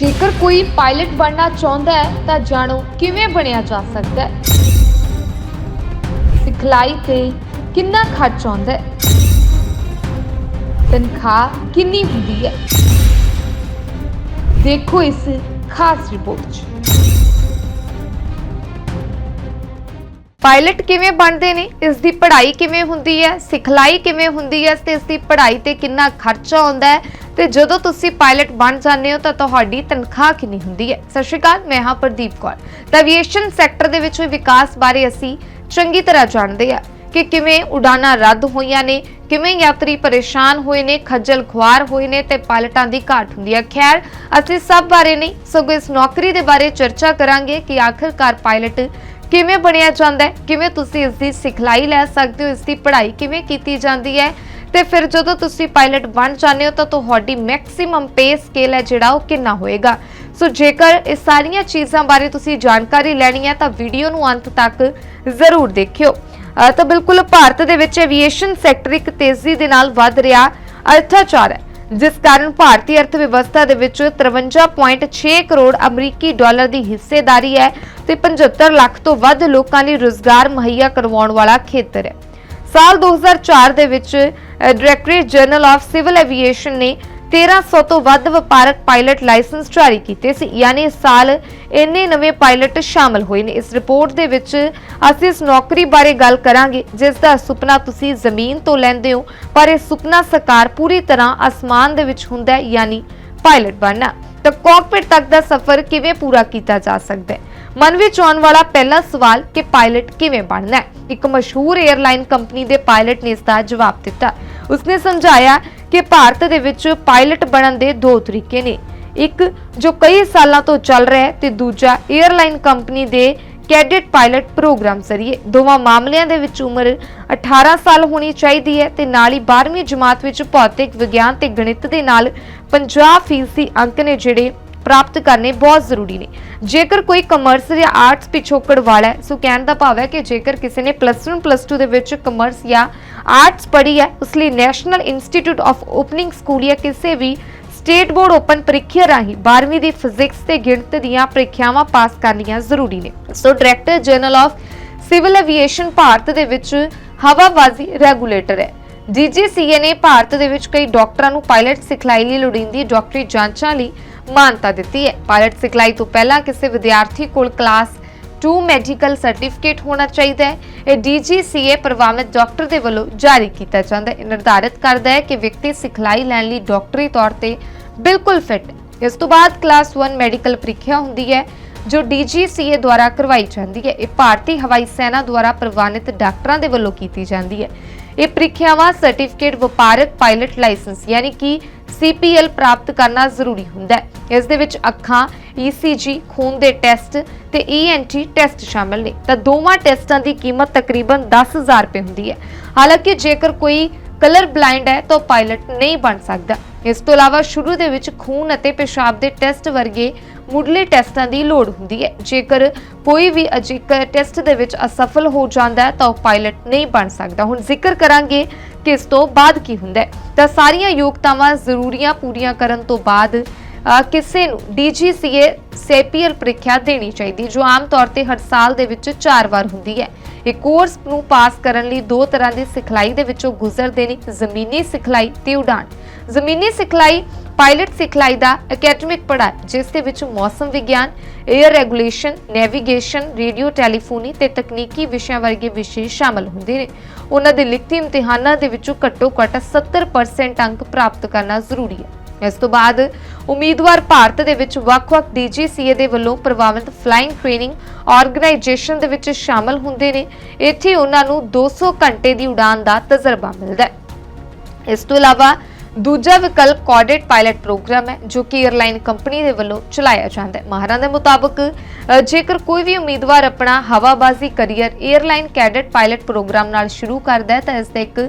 ਜੇਕਰ ਕੋਈ ਪਾਇਲਟ ਬਣਨਾ ਚਾਹੁੰਦਾ ਹੈ, ਤਾਂ ਜਾਣੋ ਕਿਵੇਂ ਬਣਿਆ ਜਾ ਸਕਦਾ ਹੈ। ਸਿਖਲਾਈ ਤੇ ਕਿੰਨਾ ਖਰਚ ਆਉਂਦਾ ਹੈ? ਤਨਖਾਹ ਕਿੰਨੀ ਹੁੰਦੀ ਹੈ? ਦੇਖੋ ਇਸ ਖਾਸ ਰਿਪੋਰਟ 'ਚ। ਪਾਇਲਟ ਕਿਵੇਂ ਬਣਦੇ ਨੇ? ਇਸ ਦੀ ਪੜ੍ਹਾਈ ਕਿਵੇਂ ਹੁੰਦੀ ਹੈ? ਸਿਖਲਾਈ ਕਿਵੇਂ ਹੁੰਦੀ ਹੈ? ਤੇ ਇਸ ਦੀ ਪੜ੍ਹਾਈ ਤੇ ਕਿੰਨਾ ਖਰਚਾ ਆਉਂਦਾ ਹੈ? ਤੇ ਜਦੋਂ ਤੁਸੀਂ ਪਾਇਲਟ ਬਣ ਜਾਂਦੇ ਹੋ, ਤਾਂ ਤੁਹਾਡੀ ਤਨਖਾਹ ਕਿੰਨੀ ਹੁੰਦੀ ਹੈ? ਸਤਿ ਸ਼੍ਰੀ ਅਕਾਲ, ਮੈਂ ਹਾਂ ਪ੍ਰਦੀਪ ਕੌਰ। ਤਾਂ ਐਵੀਏਸ਼ਨ ਸੈਕਟਰ ਦੇ ਵਿੱਚ ਹੋਏ ਵਿਕਾਸ ਬਾਰੇ ਅਸੀਂ ਚੰਗੀ ਤਰ੍ਹਾਂ ਜਾਣਦੇ ਹਾਂ ਕਿ ਕਿਵੇਂ ਉਡਾਨਾਂ ਰੱਦ ਹੋਈਆਂ ਨੇ, ਕਿਵੇਂ ਯਾਤਰੀ ਪਰੇਸ਼ਾਨ ਹੋਏ ਨੇ, ਖੱਜਲ ਖੁਆਰ ਹੋਏ ਨੇ ਤੇ ਪਾਇਲਟਾਂ ਦੀ ਘਾਟ ਹੁੰਦੀ ਹੈ। ਖੈਰ, ਅਸੀਂ ਸਭ ਬਾਰੇ ਨਹੀਂ, ਸਗੋਂ ਇਸ ਨੌਕਰੀ ਦੇ ਬਾਰੇ ਚਰਚਾ ਕਰਾਂਗੇ ਕਿ ਆਖਿਰਕਾਰ ਪਾਇਲਟ ਕਿਵੇਂ ਬਣਿਆ ਜਾਂਦਾ ਹੈ? ਕਿਵੇਂ ਤੁਸੀਂ ਇਸ ਦੀ ਸਿਖਲਾਈ ਲੈ ਸਕਦੇ ਹੋ ਇਸ ਦੀ ਪੜ੍ਹਾਈ ਕਿਵੇਂ ਕੀਤੀ ਜਾਂਦੀ ਹੈ? ਤੇ ਫਿਰ ਜਦੋਂ ਤੁਸੀਂ ਪਾਇਲਟ ਬਣ ਜਾਂਦੇ ਹੋ, ਤਾਂ ਤੁਹਾਡੀ ਮੈਕਸਿਮਮ ਪੇ ਸਕੇਲ ਹੈ ਜਿਹੜਾ ਉਹ ਕਿੰਨਾ ਹੋਏਗਾ? ਸੋ ਜੇਕਰ ਇਹ ਸਾਰੀਆਂ ਚੀਜ਼ਾਂ ਬਾਰੇ ਤੁਸੀਂ ਜਾਣਕਾਰੀ ਲੈਣੀ ਹੈ, ਤਾਂ ਵੀਡੀਓ ਨੂੰ ਅੰਤ ਤੱਕ ਜ਼ਰੂਰ ਦੇਖਿਓ। ਤਾਂ ਬਿਲਕੁਲ ਭਾਰਤ ਦੇ ਵਿੱਚ ਐਵੀਏਸ਼ਨ ਸੈਕਟਰ ਇੱਕ ਤੇਜ਼ੀ ਦੇ ਨਾਲ ਵੱਧ ਰਿਹਾ ਅਰਥਾਚਾਰ ਹੈ, ਜਿਸ ਕਾਰਨ ਭਾਰਤੀ ਅਰਥ ਵਿਵਸਥਾ ਦੇ ਵਿੱਚ 53.6 ਕਰੋੜ ਅਮਰੀਕੀ ਡਾਲਰ ਦੀ ਹਿੱਸੇਦਾਰੀ ਹੈ। ਤੇ 75 ਲੱਖ ਤੋਂ ਵੱਧ ਲੋਕਾਂ ਲਈ ਰੋਜ਼ਗਾਰ ਮੁਹੱਈਆ ਕਰਵਾਉਣ ਵਾਲਾ ਖੇਤਰ ਹੈ। ਸਾਲ 2004 ਦੇ ਵਿੱਚ directorate general of civil aviation ਨੇ 1300 ਤੋਂ ਵੱਧ ਵਪਾਰਕ ਪਾਇਲਟ ਲਾਇਸੈਂਸ ਜਾਰੀ ਕੀਤੇ ਸੀ, ਯਾਨੀ ਇਸ ਸਾਲ ਇੰਨੇ ਨਵੇਂ ਪਾਇਲਟ ਸ਼ਾਮਲ ਹੋਏ ਨੇ। ਇਸ ਰਿਪੋਰਟ ਦੇ ਵਿੱਚ ਅਸੀਂ ਇਸ ਨੌਕਰੀ ਬਾਰੇ ਗੱਲ ਕਰਾਂਗੇ, ਜਿਸ ਦਾ ਸੁਪਨਾ ਤੁਸੀਂ ਜ਼ਮੀਨ ਤੋਂ ਲੈਂਦੇ ਹੋ, ਪਰ ਇਹ ਸੁਪਨਾ ਸਾਕਾਰ ਪੂਰੀ ਤਰ੍ਹਾਂ ਅਸਮਾਨ ਦੇ ਵਿੱਚ ਹੁੰਦਾ ਹੈ, ਯਾਨੀ ਪਾਇਲਟ ਬਣਨਾ। ਤਾਂ ਕਾਕਪਿਟ ਤੱਕ ਦਾ ਸਫ਼ਰ ਕਿਵੇਂ ਪੂਰਾ ਕੀਤਾ ਜਾ ਸਕਦਾ ਹੈ? ਮਨ ਵਿੱਚ ਆਉਣ ਵਾਲਾ ਪਹਿਲਾ ਸਵਾਲ, ਕਿ ਪਾਇਲਟ ਕਿਵੇਂ ਬਣਨਾ ਹੈ? ਇੱਕ ਮਸ਼ਹੂਰ 에ਅਰਲਾਈਨ ਕੰਪਨੀ ਦੇ ਪਾਇਲਟ ਨੇ ਇਸ ਦਾ ਜਵਾਬ ਦਿੱਤਾ। ਉਸਨੇ ਸਮਝਾਇਆ ਕਿ ਭਾਰਤ ਦੇ ਵਿੱਚ ਪਾਇਲਟ ਬਣਨ ਦੇ ਦੋ ਤਰੀਕੇ ਨੇ। ਇੱਕ, ਜੋ ਕਈ ਸਾਲਾਂ ਤੋਂ ਚੱਲ ਰਿਹਾ ਹੈ, ਤੇ ਦੂਜਾ 에ਅਰਲਾਈਨ ਕੰਪਨੀ ਦੇ ਕੈਡੇਟ ਪਾਇਲਟ ਪ੍ਰੋਗਰਾਮ ਜ਼ਰੀਏ ਦੋਵਾਂ ਮਾਮਲਿਆਂ ਦੇ ਵਿੱਚ ਉਮਰ 18 ਸਾਲ ਹੋਣੀ ਚਾਹੀਦੀ ਹੈ ਤੇ ਨਾਲ ਹੀ 12ਵੀਂ ਜਮਾਤ ਵਿੱਚ ਭੌਤਿਕ ਵਿਗਿਆਨ ਤੇ ਗਣਿਤ ਦੇ ਨਾਲ 50% ਅੰਕ ਨੇ ਜਿਹੜੇ ਪ੍ਰਾਪਤ ਕਰਨੇ ਬਹੁਤ ਜ਼ਰੂਰੀ ਨੇ। ਜੇਕਰ ਕੋਈ ਕਮਰਸ ਜਾਂ ਆਰਟਸ ਪਿਛੋਕੜ ਵਾਲਾ ਹੈ, ਸੋ ਕਹਿਣ ਦਾ ਭਾਵ ਹੈ ਕਿ ਜੇਕਰ ਕਿਸੇ ਨੇ ਪਲੱਸ 1 ਪਲੱਸ 2 ਦੇ ਵਿੱਚ ਕਮਰਸ ਜਾਂ ਆਰਟਸ ਪੜ੍ਹੀ ਹੈ, ਉਸ ਲਈ national institute of opening school ਜਾਂ ਕਿਸੇ ਵੀ ਸਟੇਟ ਬੋਰਡ ਓਪਨ ਪ੍ਰੀਖਿਆ ਰਾਹੀਂ 12ਵੀਂ ਦੀ ਫਿਜ਼ਿਕਸ ਤੇ ਗਣਿਤ ਦੀਆਂ ਪ੍ਰੀਖਿਆਵਾਂ ਪਾਸ ਕਰਨੀਆਂ ਜ਼ਰੂਰੀ ਨੇ। So director general of civil aviation Bharat ਦੇ ਵਿੱਚ ਹਵਾਬਾਜ਼ੀ ਰੈਗੂਲੇਟਰ ਹੈ। DGCA ਨੇ ਭਾਰਤ ਦੇ ਵਿੱਚ ਕਈ ਡਾਕਟਰਾਂ ਨੂੰ ਪਾਇਲਟ ਸਿਖਲਾਈ ਲਈ ਲੋੜੀਂਦੀ ਡਾਕਟਰੀ ਜਾਂਚਾਂ ਲਈ ਮਾਨਤਾ ਦਿੱਤੀ ਹੈ। ਪਾਇਲਟ ਸਿਖਲਾਈ ਤੋਂ ਪਹਿਲਾਂ ਕਿਸੇ ਵਿਦਿਆਰਥੀ ਕੋਲ ਕਲਾਸ 2 ਮੈਡੀਕਲ ਸਰਟੀਫਿਕੇਟ ਹੋਣਾ ਚਾਹੀਦਾ ਹੈ। ਇਹ DGCA ਪ੍ਰਵਾਨਿਤ ਡਾਕਟਰ ਦੇ ਵੱਲੋਂ ਜਾਰੀ ਕੀਤਾ ਜਾਂਦਾ ਹੈ। ਨਿਰਧਾਰਿਤ ਕਰਦਾ ਹੈ ਕਿ ਵਿਅਕਤੀ ਸਿਖਲਾਈ ਲੈਣ ਲਈ ਡਾਕਟਰੀ ਤੌਰ ਤੇ ਬਿਲਕੁਲ ਫਿੱਟ ਹੈ। ਇਸ ਤੋਂ ਬਾਅਦ ਕਲਾਸ 1 ਮੈਡੀਕਲ ਪ੍ਰੀਖਿਆ ਹੁੰਦੀ ਹੈ, ਜੋ DGCA ਦੁਆਰਾ ਕਰਵਾਈ ਜਾਂਦੀ ਹੈ। ਇਹ ਭਾਰਤੀ ਹਵਾਈ ਸੈਨਾ ਦੁਆਰਾ ਪ੍ਰਵਾਨਿਤ ਡਾਕਟਰਾਂ ਦੇ ਵੱਲੋਂ ਕੀਤੀ ਜਾਂਦੀ ਹੈ। ਇਹ ਪ੍ਰੀਖਿਆਵਾਂ ਸਰਟੀਫਿਕੇਟ ਵਪਾਰਕ ਪਾਇਲਟ ਲਾਇਸੈਂਸ ਯਾਨੀ ਕਿ CPL ਪ੍ਰਾਪਤ ਕਰਨਾ ਜ਼ਰੂਰੀ ਹੁੰਦਾ ਹੈ। ਇਸ ਦੇ ਵਿੱਚ ਅੱਖਾਂ ECG ਖੂਨ ਦੇ ਟੈਸਟ ਤੇ ENT ਟੈਸਟ ਸ਼ਾਮਲ ਨੇ। ਤਾਂ ਦੋਵਾਂ ਟੈਸਟਾਂ ਦੀ ਕੀਮਤ ਤਕਰੀਬਨ 10000 ਰੁਪਏ ਹੁੰਦੀ ਹੈ। ਹਾਲਾਂਕਿ ਜੇਕਰ ਕੋਈ ਕਲਰ ਬਲਾਈਂਡ ਹੈ ਤਾਂ ਉਹ ਪਾਇਲਟ ਨਹੀਂ ਬਣ ਸਕਦਾ। ਇਸ ਤੋਂ ਇਲਾਵਾ ਸ਼ੁਰੂ ਦੇ ਵਿੱਚ ਖੂਨ ਅਤੇ ਪਿਸ਼ਾਬ ਦੇ ਟੈਸਟ ਵਰਗੇ ਮੁੱਢਲੇ ਟੈਸਟਾਂ ਦੀ ਲੋੜ ਹੁੰਦੀ ਹੈ। ਜੇਕਰ ਕੋਈ ਵੀ ਅਜੇ ਟੈਸਟ ਦੇ ਵਿੱਚ ਅਸਫਲ ਹੋ ਜਾਂਦਾ ਹੈ, ਤਾਂ ਉਹ ਪਾਇਲਟ ਨਹੀਂ ਬਣ ਸਕਦਾ। ਹੁਣ ਜ਼ਿਕਰ ਕਰਾਂਗੇ ਕਿ ਇਸ ਤੋਂ ਬਾਅਦ ਕੀ ਹੁੰਦਾ ਹੈ। ਤਾਂ ਸਾਰੀਆਂ ਯੋਗਤਾਵਾਂ ਜ਼ਰੂਰੀਆਂ ਪੂਰੀਆਂ ਕਰਨ ਤੋਂ ਬਾਅਦ ਕਿਸੇ ਨੂੰ DGCA CPL ਪ੍ਰੀਖਿਆ ਦੇਣੀ ਚਾਹੀਦੀ, ਜੋ ਆਮ ਤੌਰ ਤੇ ਹਰ ਸਾਲ ਦੇ ਵਿੱਚ 4 ਵਾਰ ਹੁੰਦੀ ਹੈ। ਇਹ ਕੋਰਸ ਨੂੰ ਪਾਸ ਕਰਨ ਲਈ ਦੋ ਤਰ੍ਹਾਂ ਦੀ ਸਿਖਲਾਈ ਦੇ ਵਿੱਚੋਂ ਗੁਜ਼ਰਦੇ ਨੇ, ਜ਼ਮੀਨੀ ਸਿਖਲਾਈ ਤੇ ਉਡਾਨ ਜ਼ਮੀਨੀ ਸਿਖਲਾਈ, ਪਾਇਲਟ ਸਿਖਲਾਈ ਦਾ ਅਕੈਡਮਿਕ ਪੜ੍ਹਾਈ ਜਿਸ ਦੇ ਵਿੱਚ ਮੌਸਮ ਵਿਗਿਆਨ air regulation, navigation, radio, telephony ਤੇ ਤਕਨੀਕੀ ਵਿਸ਼ਿਆਂ ਵਰਗੇ ਵਿਸ਼ੇ ਸ਼ਾਮਲ ਹੁੰਦੇ ਨੇ। ਉਹਨਾਂ ਦੇ ਲਿਖਤੀ ਇਮਤਿਹਾਨਾਂ ਦੇ ਵਿੱਚੋਂ ਘੱਟੋ ਘੱਟ 70% ਅੰਕ ਪ੍ਰਾਪਤ ਕਰਨਾ ਜ਼ਰੂਰੀ ਹੈ। ਇਸ ਤੋਂ ਬਾਅਦ ਉਮੀਦਵਾਰ ਭਾਰਤ ਦੇ ਵਿੱਚ ਵੱਖ-ਵੱਖ DGCA ਦੇ ਵੱਲੋਂ ਪ੍ਰਵਾਨਿਤ ਫਲਾਈਂਗ ਟ੍ਰੇਨਿੰਗ ਆਰਗੇਨਾਈਜੇਸ਼ਨ ਦੇ ਵਿੱਚ ਸ਼ਾਮਲ ਹੁੰਦੇ ਨੇ। ਇੱਥੇ ਉਹਨਾਂ ਨੂੰ 200 ਘੰਟੇ ਦੀ ਉਡਾਨ ਦਾ ਤਜਰਬਾ ਮਿਲਦਾ ਹੈ। ਇਸ ਤੋਂ ਇਲਾਵਾ ਦੂਜਾ ਵਿਕਲਪ ਕੋਡਡ ਪਾਇਲਟ ਪ੍ਰੋਗਰਾਮ ਹੈ, ਜੋ ਕਿ 에ਅਰਲਾਈਨ ਕੰਪਨੀ ਦੇ ਵੱਲੋਂ ਚਲਾਇਆ ਜਾਂਦਾ ਹੈ। ਮਾਹਰਾਂ ਦੇ ਮੁਤਾਬਕ ਜੇਕਰ ਕੋਈ ਵੀ ਉਮੀਦਵਾਰ ਆਪਣਾ ਹਵਾਬਾਜ਼ੀ career airline cadet pilot program ਨਾਲ ਸ਼ੁਰੂ ਕਰਦਾ ਹੈ, ਤਾਂ ਇਸ ਦਾ ਇੱਕ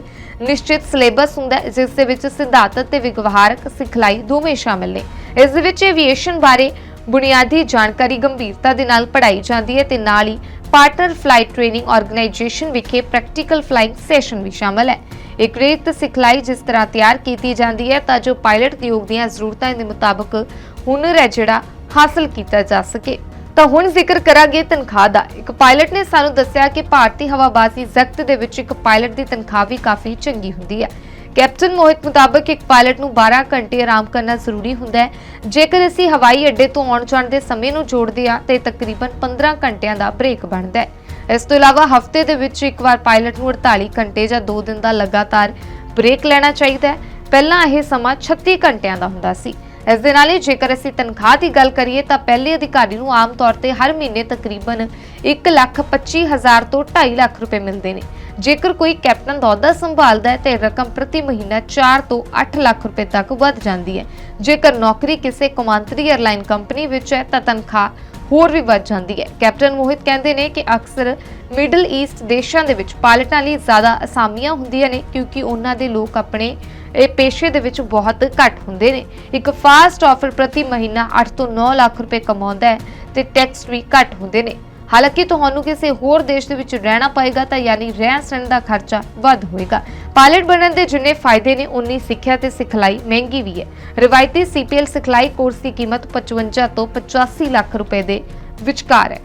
ਨਿਸ਼ਚਿਤ ਸਿਲੇਬਸ ਹੁੰਦਾ ਹੈ, ਜਿਸ ਦੇ ਵਿੱਚ ਸਿਧਾਂਤਕ ਤੇ ਵਿਵਹਾਰਕ ਸਿਖਲਾਈ ਦੋਵੇਂ ਸ਼ਾਮਲ ਨੇ। ਇਸ ਦੇ ਵਿੱਚ ਐਵੀਏਸ਼ਨ ਬਾਰੇ ਬੁਨਿਆਦੀ ਜਾਣਕਾਰੀ ਗੰਭੀਰਤਾ ਦੇ ਨਾਲ ਪੜ੍ਹਾਈ ਜਾਂਦੀ ਹੈ ਤੇ ਨਾਲ ਹੀ ਪਾਰਟਨਰ ਫਲਾਈਟ ਟ੍ਰੇਨਿੰਗ ਆਰਗੇਨਾਈਜੇਸ਼ਨ ਵਿਖੇ ਪ੍ਰੈਕਟੀਕਲ ਫਲਾਈਂਗ ਸੈਸ਼ਨ ਵੀ ਸ਼ਾਮਲ ਹੈ। ਇੱਕ ਰੇਤ ਸਿਖਲਾਈ ਜਿਸ ਤਰ੍ਹਾਂ ਤਿਆਰ ਕੀਤੀ ਜਾਂਦੀ ਹੈ, ਤਾਂ ਜੋ ਪਾਇਲਟ ਉਦਯੋਗ ਦੀਆਂ ਜ਼ਰੂਰਤਾਂ ਦੇ ਮੁਤਾਬਕ ਹੁਨਰ ਹੈ ਜਿਹੜਾ ਹਾਸਲ ਕੀਤਾ ਜਾ ਸਕੇ। ਤਾਂ ਹੁਣ ਜ਼ਿਕਰ ਕਰਾਂਗੇ ਤਨਖਾਹ ਦਾ। ਇੱਕ ਪਾਇਲਟ ਨੇ ਸਾਨੂੰ ਦੱਸਿਆ ਕਿ ਭਾਰਤੀ ਹਵਾਬਾਜ਼ੀ ਜ਼ਖਤ ਦੇ ਵਿੱਚ ਇੱਕ ਪਾਇਲਟ ਦੀ ਤਨਖਾਹ ਵੀ ਕਾਫੀ ਚੰਗੀ ਹੁੰਦੀ ਹੈ। ਕੈਪਟਨ ਮੋਹਿਤ ਮੁਤਾਬਕ ਇੱਕ ਪਾਇਲਟ ਨੂੰ 12 ਘੰਟੇ ਆਰਾਮ ਕਰਨਾ ਜ਼ਰੂਰੀ ਹੁੰਦਾ ਹੈ। ਜੇਕਰ ਅਸੀਂ ਹਵਾਈ ਅੱਡੇ ਤੋਂ ਆਉਣ ਜਾਣ ਦੇ ਸਮੇਂ ਨੂੰ ਜੋੜਦੇ ਹਾਂ, ਤੇ ਤਕਰੀਬਨ 15 ਘੰਟਿਆਂ ਦਾ ਬ੍ਰੇਕ ਬਣਦਾ ਹੈ। ਇਸ ਤੋਂ ਇਲਾਵਾ ਹਫ਼ਤੇ ਦੇ ਵਿੱਚ ਇੱਕ ਵਾਰ ਪਾਇਲਟ ਨੂੰ 48 ਘੰਟੇ ਜਾਂ 2 ਦਿਨ ਦਾ ਲਗਾਤਾਰ ਬ੍ਰੇਕ ਲੈਣਾ ਚਾਹੀਦਾ ਹੈ। ਪਹਿਲਾਂ ਇਹ ਸਮਾਂ 36 ਘੰਟਿਆਂ ਦਾ ਹੁੰਦਾ ਸੀ। ਇਸ ਦੇ ਨਾਲ ਹੀ ਜੇਕਰ ਅਸੀਂ ਤਨਖਾਹ ਦੀ ਗੱਲ ਕਰੀਏ ਤਾਂ ਪਹਿਲੇ ਅਧਿਕਾਰੀ ਨੂੰ ਆਮ ਤੌਰ ਤੇ ਹਰ ਮਹੀਨੇ ਤਕਰੀਬਨ 1,25,000 ਤੋਂ 2.5 ਲੱਖ ਰੁਪਏ ਮਿਲਦੇ ਨੇ। ਜੇਕਰ ਕੋਈ ਕੈਪਟਨ ਦਾ ਅਹੁਦਾ ਸੰਭਾਲਦਾ ਹੈ ਤੇ ਰਕਮ ਪ੍ਰਤੀ ਮਹੀਨਾ 4 ਤੋਂ 8 ਲੱਖ ਰੁਪਏ ਤੱਕ ਵੱਧ ਜਾਂਦੀ ਹੈ। ਜੇਕਰ ਨੌਕਰੀ ਕਿਸੇ ਕੌਮਾਂਤਰੀ 에ਅਰਲਾਈਨ ਕੰਪਨੀ ਵਿੱਚ ਹੈ ਤਾਂ ਤਨਖਾਹ ਹੋਰ ਵੀ ਵੱਧ ਜਾਂਦੀ ਹੈ। ਕੈਪਟਨ ਮੋਹਿਤ ਕਹਿੰਦੇ ਨੇ ਕਿ ਅਕਸਰ ਮਿਡਲ ਈਸਟ ਦੇਸ਼ਾਂ ਦੇ ਵਿੱਚ ਪਾਇਲਟਾਂ ਲਈ ਜ਼ਿਆਦਾ ਅਸਾਮੀਆਂ ਹੁੰਦੀਆਂ ਨੇ, ਕਿਉਂਕਿ ਉਹਨਾਂ ਦੇ ਲੋਕ ਆਪਣੇ, ਇਹ ਪੇਸ਼ੇ ਦੇ ਵਿੱਚ ਬਹੁਤ ਘੱਟ ਹੁੰਦੇ ਨੇ। ਇੱਕ ਫਾਸਟ ਆਫਰ ਪ੍ਰਤੀ ਮਹੀਨਾ 8 ਤੋਂ 9 ਲੱਖ ਰੁਪਏ ਕਮਾਉਂਦਾ ਹੈ ਤੇ ਟੈਕਸ ਵੀ ਘੱਟ ਹੁੰਦੇ ਨੇ। ਹਾਲਾਂਕਿ ਤੁਹਾਨੂੰ ਕਿਸੇ ਹੋਰ ਦੇਸ਼ ਦੇ ਵਿੱਚ ਰਹਿਣਾ ਪਏਗਾ ਤਾਂ ਯਾਨੀ ਰਹਿਣ ਸਹਿਣ ਦਾ ਖਰਚਾ ਵੱਧ ਹੋਏਗਾ। ਪਾਇਲਟ ਬਣਨ ਦੇ ਜਿੰਨੇ ਫਾਇਦੇ ਨੇ ਉਨੀ ਸਿੱਖਿਆ ਤੇ ਸਿਖਲਾਈ ਮਹਿੰਗੀ ਵੀ ਹੈ। ਰਵਾਇਤੀ ਸੀਪੀਐਲ ਸਿਖਲਾਈ ਕੋਰਸ ਦੀ ਕੀਮਤ 55 ਤੋਂ 85 ਲੱਖ ਰੁਪਏ ਦੇ ਵਿਚਕਾਰ ਹੈ।